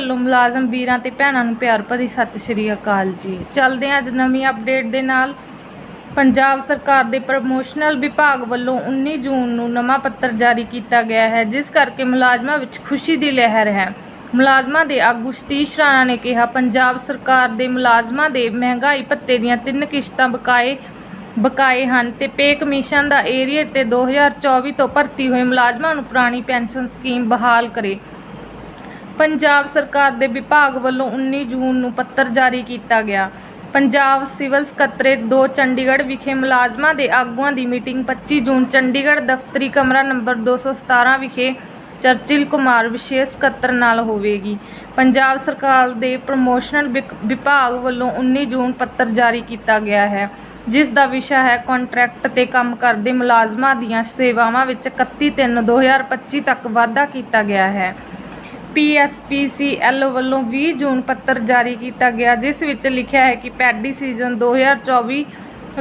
ਵੱਲੋਂ ਮੁਲਾਜ਼ਮ ਵੀਰਾਂ ਤੇ ਭੈਣਾਂ ਨੂੰ ਪਿਆਰ ਭਰੀ ਸਤਿ ਸ਼੍ਰੀ ਅਕਾਲ ਜੀ। ਚੱਲਦੇ ਹਾਂ ਅੱਜ ਨਵੀਂ ਅਪਡੇਟ ਦੇ ਨਾਲ। ਪੰਜਾਬ ਸਰਕਾਰ ਦੇ ਪ੍ਰਮੋਸ਼ਨਲ ਵਿਭਾਗ ਵੱਲੋਂ 19 ਜੂਨ ਨੂੰ ਨਵਾਂ ਪੱਤਰ ਜਾਰੀ ਕੀਤਾ ਗਿਆ ਹੈ, ਜਿਸ ਕਰਕੇ ਮੁਲਾਜ਼ਮਾਂ ਵਿੱਚ ਖੁਸ਼ੀ ਦੀ ਲਹਿਰ ਹੈ। ਮੁਲਾਜ਼ਮਾਂ ਦੇ ਆਗੂ ਸਤੀਸ਼ ਰਾਣਾ ਨੇ ਕਿਹਾ, ਪੰਜਾਬ ਸਰਕਾਰ ਦੇ ਮੁਲਾਜ਼ਮਾਂ ਦੇ ਮਹਿੰਗਾਈ ਭੱਤੇ ਦੀਆਂ ਤਿੰਨ ਕਿਸ਼ਤਾਂ ਬਕਾਏ ਬਕਾਏ ਹਨ ਤੇ ਪੇ ਕਮਿਸ਼ਨ ਦਾ ਏਰੀਅਰ ਤੇ 2024 ਤੋਂ ਭਰਤੀ ਹੋਏ ਮੁਲਾਜ਼ਮਾਂ ਨੂੰ ਪੁਰਾਣੀ ਪੈਨਸ਼ਨ ਸਕੀਮ ਬਹਾਲ ਕਰੇ। ਪੰਜਾਬ ਸਰਕਾਰ ਦੇ ਵਿਭਾਗ ਵੱਲੋਂ 19 ਜੂਨ ਨੂੰ ਪੱਤਰ ਜਾਰੀ ਕੀਤਾ ਗਿਆ। ਪੰਜਾਬ ਸਿਵਲ ਸਕੱਤਰੇਤ 2 ਚੰਡੀਗੜ੍ਹ ਵਿਖੇ ਮੁਲਾਜ਼ਮਾਂ ਦੇ ਆਗੂਆਂ ਦੀ ਮੀਟਿੰਗ 25 ਜੂਨ, ਚੰਡੀਗੜ੍ਹ ਦਫ਼ਤਰੀ ਕਮਰਾ ਨੰਬਰ 217 ਵਿਖੇ ਚਰਚਿਲ ਕੁਮਾਰ ਵਿਸ਼ੇਸ਼ ਸਕੱਤਰ ਨਾਲ ਹੋਵੇਗੀ। ਪੰਜਾਬ ਸਰਕਾਰ ਦੇ ਪ੍ਰਮੋਸ਼ਨਲ ਵਿਕ- ਵਿਭਾਗ ਵੱਲੋਂ 19 ਜੂਨ ਪੱਤਰ ਜਾਰੀ ਕੀਤਾ ਗਿਆ ਹੈ, ਜਿਸ ਦਾ ਵਿਸ਼ਾ ਹੈ ਕੰਟਰੈਕਟ ਤੇ ਕੰਮ ਕਰਦੇ ਮੁਲਾਜ਼ਮਾਂ ਦੀਆਂ ਸੇਵਾਵਾਂ ਵਿੱਚ 31 3 2025 ਤੱਕ ਵਾਧਾ ਕੀਤਾ ਗਿਆ ਹੈ। ਪੀਐਸਪੀਸੀਐਲ ਵੱਲੋਂ 20 ਜੂਨ ਪੱਤਰ ਜਾਰੀ ਕੀਤਾ ਗਿਆ, ਜਿਸ ਵਿੱਚ ਲਿਖਿਆ ਹੈ ਕਿ ਪੈਡੀ ਸੀਜ਼ਨ 2024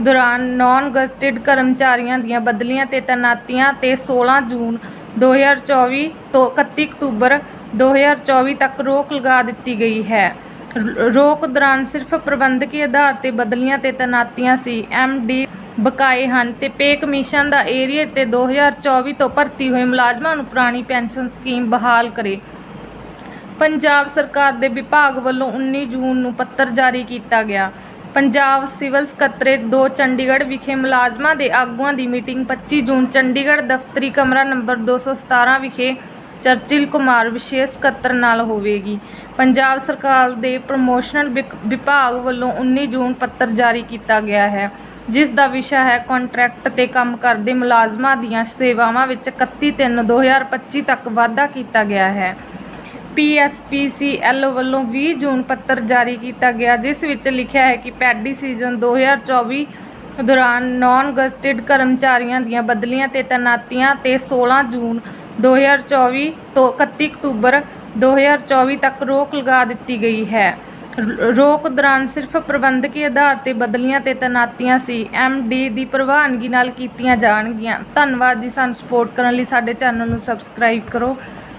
ਦੌਰਾਨ ਨਾਨ ਗਸਟਡ ਕਰਮਚਾਰੀਆਂ ਦੀਆਂ ਬਦਲੀਆਂ ਤੇ ਤੈਨਾਤੀਆਂ ਤੇ 16 ਜੂਨ 2024 ਤੋਂ 31 ਅਕਤੂਬਰ 2024 ਤੱਕ ਰੋਕ ਲਗਾ ਦਿੱਤੀ ਗਈ ਹੈ। ਰੋਕ ਦੌਰਾਨ ਸਿਰਫ ਪ੍ਰਬੰਧਕੀ ਆਧਾਰ ਤੇ ਬਦਲੀਆਂ ਤੇ ਤੈਨਾਤੀਆਂ ਸੀ। ਐਮਡੀ ਬਕਾਏ ਹਨ ਤੇ ਪੇ ਕਮਿਸ਼ਨ ਦਾ ਏਰੀਆ ਤੇ 2024 ਤੋਂ ਭਰਤੀ ਹੋਏ ਮੁਲਾਜ਼ਮਾਂ ਨੂੰ ਪੁਰਾਣੀ ਪੈਨਸ਼ਨ ਸਕੀਮ ਬਹਾਲ ਕਰੇ। ਪੰਜਾਬ ਸਰਕਾਰ ਦੇ ਵਿਭਾਗ ਵੱਲੋਂ 19 ਜੂਨ ਨੂੰ ਪੱਤਰ ਜਾਰੀ ਕੀਤਾ ਗਿਆ। ਪੰਜਾਬ ਸਿਵਲ ਸਕੱਤਰੇਤ 2 ਚੰਡੀਗੜ੍ਹ ਵਿਖੇ ਮੁਲਾਜ਼ਮਾਂ ਦੇ ਆਗੂਆਂ ਦੀ ਮੀਟਿੰਗ 25 ਜੂਨ, ਚੰਡੀਗੜ੍ਹ ਦਫ਼ਤਰੀ ਕਮਰਾ ਨੰਬਰ 217 ਵਿਖੇ ਚਰਚਿਲ ਕੁਮਾਰ ਵਿਸ਼ੇਸ਼ ਸਕੱਤਰ ਨਾਲ ਹੋਵੇਗੀ। ਪੰਜਾਬ ਸਰਕਾਰ ਦੇ ਪ੍ਰਮੋਸ਼ਨਲ ਵਿਕ- ਵਿਭਾਗ ਵੱਲੋਂ 19 ਜੂਨ ਪੱਤਰ ਜਾਰੀ ਕੀਤਾ ਗਿਆ ਹੈ, ਜਿਸ ਦਾ ਵਿਸ਼ਾ ਹੈ ਕੰਟਰੈਕਟ ਤੇ ਕੰਮ ਕਰਦੇ ਮੁਲਾਜ਼ਮਾਂ ਦੀਆਂ ਸੇਵਾਵਾਂ ਵਿੱਚ 31 3 2025 ਤੱਕ ਵਾਧਾ ਕੀਤਾ ਗਿਆ ਹੈ। ਪੀਐਸਪੀਸੀਐਲ ਵੱਲੋਂ 20 ਜੂਨ ਪੱਤਰ ਜਾਰੀ ਕੀਤਾ ਗਿਆ, ਜਿਸ ਵਿੱਚ ਲਿਖਿਆ ਹੈ ਕਿ ਪੈਡੀ ਸੀਜ਼ਨ 2024 ਦੌਰਾਨ ਨਾਨ ਗਸਟਡ ਕਰਮਚਾਰੀਆਂ ਦੀਆਂ ਬਦਲੀਆਂ ਤੇ ਤੈਨਾਤੀਆਂ ਤੇ 16 ਜੂਨ 2024 ਤੋਂ 31 ਅਕਤੂਬਰ 2024 ਤੱਕ ਰੋਕ ਲਗਾ ਦਿੱਤੀ ਗਈ ਹੈ। ਰੋਕ ਦੌਰਾਨ ਸਿਰਫ ਪ੍ਰਬੰਧਕੀ ਆਧਾਰ ਤੇ ਬਦਲੀਆਂ ਤੇ ਤੈਨਾਤੀਆਂ ਸੀ ਐਮਡੀ ਦੀ ਪ੍ਰਵਾਨਗੀ ਨਾਲ ਕੀਤੀਆਂ ਜਾਣਗੀਆਂ। ਧੰਨਵਾਦ ਜੀ, ਸਾਨੂੰ ਸਪੋਰਟ ਕਰਨ ਲਈ ਸਾਡੇ ਚੈਨਲ ਨੂੰ ਸਬਸਕ੍ਰਾਈਬ ਕਰੋ।